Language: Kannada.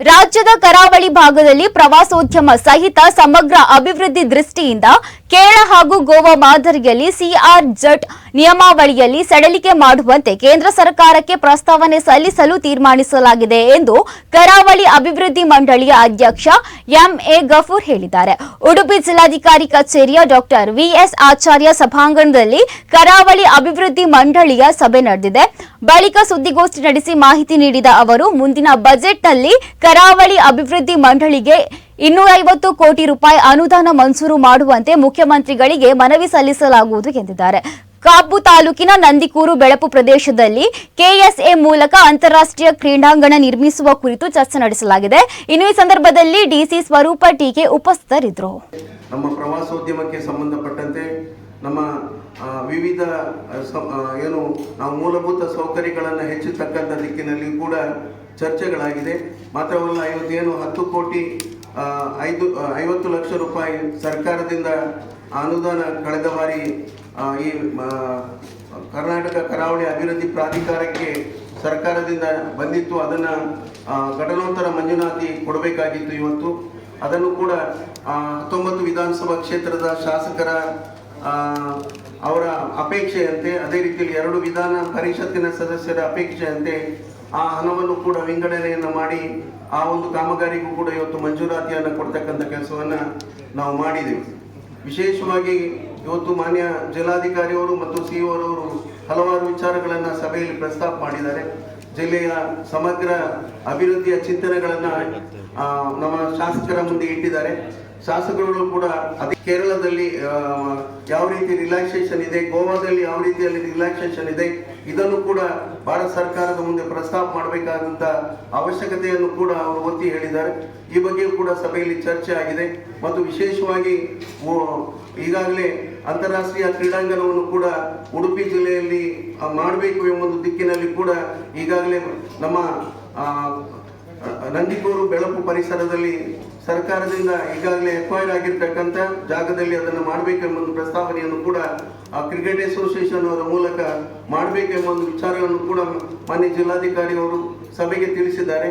ರಾಜ್ಯದ ಕರಾವಳಿ ಭಾಗದಲ್ಲಿ ಪ್ರವಾಸೋದ್ಯಮ ಸಹಿತ ಸಮಗ್ರ ಅಭಿವೃದ್ಧಿ ದೃಷ್ಟಿಯಿಂದ ಕೇರಳ ಹಾಗೂ ಗೋವಾ ಮಾದರಿಯಲ್ಲಿ ಸಿಆರ್ ಜಟ್ ನಿಯಮಾವಳಿಯಲ್ಲಿ ಸಡಿಲಿಕೆ ಮಾಡುವಂತೆ ಕೇಂದ್ರ ಸರ್ಕಾರಕ್ಕೆ ಪ್ರಸ್ತಾವನೆ ಸಲ್ಲಿಸಲು ತೀರ್ಮಾನಿಸಲಾಗಿದೆ ಎಂದು ಕರಾವಳಿ ಅಭಿವೃದ್ಧಿ ಮಂಡಳಿಯ ಅಧ್ಯಕ್ಷ ಎಂಎ ಗಫೂರ್ ಹೇಳಿದ್ದಾರೆ. ಉಡುಪಿ ಜಿಲ್ಲಾಧಿಕಾರಿ ಕಚೇರಿಯ ಡಾಕ್ಟರ್ ವಿಎಸ್ ಆಚಾರ್ಯ ಸಭಾಂಗಣದಲ್ಲಿ ಕರಾವಳಿ ಅಭಿವೃದ್ಧಿ ಮಂಡಳಿಯ ಸಭೆ ನಡೆದಿದೆ. ಬಳಿಕ ಸುದ್ದಿಗೋಷ್ಠಿ ನಡೆಸಿ ಮಾಹಿತಿ ನೀಡಿದ ಅವರು, ಮುಂದಿನ ಬಜೆಟ್ನಲ್ಲಿ ಕರಾವಳಿ ಅಭಿವೃದ್ಧಿ ಮಂಡಳಿಗೆ ಇನ್ನೂರೈವತ್ತು ಕೋಟಿ ರೂಪಾಯಿ ಅನುದಾನ ಮಂಜೂರು ಮಾಡುವಂತೆ ಮುಖ್ಯಮಂತ್ರಿಗಳಿಗೆ ಮನವಿ ಸಲ್ಲಿಸಲಾಗುವುದು ಎಂದಿದ್ದಾರೆ. ಕಾಪು ತಾಲೂಕಿನ ನಂದಿಕೂರು ಬೆಳಪು ಪ್ರದೇಶದಲ್ಲಿ ಕೆಎಸ್ಎ ಮೂಲಕ ಅಂತಾರಾಷ್ಟ್ರೀಯ ಕ್ರೀಡಾಂಗಣ ನಿರ್ಮಿಸುವ ಕುರಿತು ಚರ್ಚೆ ನಡೆಸಲಾಗಿದೆ. ಇನ್ನು ಈ ಸಂದರ್ಭದಲ್ಲಿ ಡಿಸಿ ಸ್ವರೂಪ ಟೀಕೆ ಉಪಸ್ಥಿತರಿದ್ದರು. ನಮ್ಮ ಪ್ರವಾಸೋದ್ಯಮಕ್ಕೆ ಸಂಬಂಧಪಟ್ಟಂತೆ ನಮ್ಮ ವಿವಿಧ ಏನು, ನಾವು ಮೂಲಭೂತ ಸೌಕರ್ಯಗಳನ್ನು ಹೆಚ್ಚಿಸತಕ್ಕಂಥ ದಿಕ್ಕಿನಲ್ಲಿ ಕೂಡ ಚರ್ಚೆಗಳಾಗಿದೆ. ಮಾತ್ರವಲ್ಲ ಇವತ್ತೇನು ಹತ್ತು ಕೋಟಿ ಐದು ಐವತ್ತು ಲಕ್ಷ ರೂಪಾಯಿ ಸರ್ಕಾರದಿಂದ ಅನುದಾನ ಕಳೆದ ಬಾರಿ ಈ ಕರ್ನಾಟಕ ಕರಾವಳಿ ಅಭಿವೃದ್ಧಿ ಪ್ರಾಧಿಕಾರಕ್ಕೆ ಸರ್ಕಾರದಿಂದ ಬಂದಿತ್ತು. ಅದನ್ನು ಘಟನೋತ್ತರ ಮಂಜೂನಾತಿ ಕೊಡಬೇಕಾಗಿತ್ತು ಇವತ್ತು. ಅದನ್ನು ಕೂಡ ಹತ್ತೊಂಬತ್ತು ವಿಧಾನಸಭಾ ಕ್ಷೇತ್ರದ ಶಾಸಕರ ಅವರ ಅಪೇಕ್ಷೆಯಂತೆ, ಅದೇ ರೀತಿಯಲ್ಲಿ ಎರಡು ವಿಧಾನ ಪರಿಷತ್ತಿನ ಸದಸ್ಯರ ಅಪೇಕ್ಷೆಯಂತೆ ಆ ಹಣವನ್ನು ಕೂಡ ವಿಂಗಡಣೆಯನ್ನು ಮಾಡಿ, ಆ ಒಂದು ಕಾಮಗಾರಿಗೂ ಕೂಡ ಇವತ್ತು ಮಂಜೂರಾತಿಯನ್ನು ಕೊಡ್ತಕ್ಕಂಥ ಕೆಲಸವನ್ನು ನಾವು ಮಾಡಿದೆವು. ವಿಶೇಷವಾಗಿ ಇವತ್ತು ಮಾನ್ಯ ಜಿಲ್ಲಾಧಿಕಾರಿಯವರು ಮತ್ತು ಸಿ ಅವರವರು ಹಲವಾರು ವಿಚಾರಗಳನ್ನು ಸಭೆಯಲ್ಲಿ ಪ್ರಸ್ತಾಪ ಮಾಡಿದ್ದಾರೆ. ಜಿಲ್ಲೆಯ ಸಮಗ್ರ ಅಭಿವೃದ್ಧಿಯ ಚಿಂತನೆಗಳನ್ನು ನಮ್ಮ ಶಾಸಕರ ಮುಂದೆ ಇಟ್ಟಿದ್ದಾರೆ. ಶಾಸಕರುಗಳು ಕೂಡ ಅದೇ ಕೇರಳದಲ್ಲಿ ಯಾವ ರೀತಿ ರಿಲ್ಯಾಕ್ಸೇಷನ್ ಇದೆ, ಗೋವಾದಲ್ಲಿ ಯಾವ ರೀತಿಯಲ್ಲಿ ರಿಲ್ಯಾಕ್ಸೇಷನ್ ಇದೆ, ಇದನ್ನು ಕೂಡ ಭಾರತ ಸರ್ಕಾರದ ಮುಂದೆ ಪ್ರಸ್ತಾಪ ಮಾಡಬೇಕಾದಂತ ಅವಶ್ಯಕತೆಯನ್ನು ಕೂಡ ಅವರು ಒತ್ತಿ ಹೇಳಿದ್ದಾರೆ. ಈ ಬಗ್ಗೆಯೂ ಕೂಡ ಸಭೆಯಲ್ಲಿ ಚರ್ಚೆ ಆಗಿದೆ. ಮತ್ತು ವಿಶೇಷವಾಗಿ ಈಗಾಗಲೇ ಅಂತಾರಾಷ್ಟ್ರೀಯ ಕ್ರೀಡಾಂಗಣವನ್ನು ಕೂಡ ಉಡುಪಿ ಜಿಲ್ಲೆಯಲ್ಲಿ ಮಾಡಬೇಕು ಎಂಬ ಒಂದು ದಿಕ್ಕಿನಲ್ಲಿ ಕೂಡ ಈಗಾಗಲೇ ನಮ್ಮ ನಂದಿಕೂರು ಬೆಳಕು ಪರಿಸರದಲ್ಲಿ ಸರ್ಕಾರದಿಂದ ಈಗಾಗಲೇ ಎಕ್ವೈರ್ ಆಗಿರ್ತಕ್ಕಂಥ ಜಾಗದಲ್ಲಿ ಅದನ್ನು ಮಾಡಬೇಕೆಂಬ ಪ್ರಸ್ತಾವನೆಯನ್ನು ಕೂಡ, ಆ, ಕ್ರಿಕೆಟ್ ಅಸೋಸಿಯೇಷನ್ ಅವರ ಮೂಲಕ ಮಾಡಬೇಕೆಂಬ ಒಂದು ವಿಚಾರವನ್ನು ಕೂಡ ಮಾನ್ಯ ಜಿಲ್ಲಾಧಿಕಾರಿ ಅವರು ಸಭೆಗೆ ತಿಳಿಸಿದ್ದಾರೆ.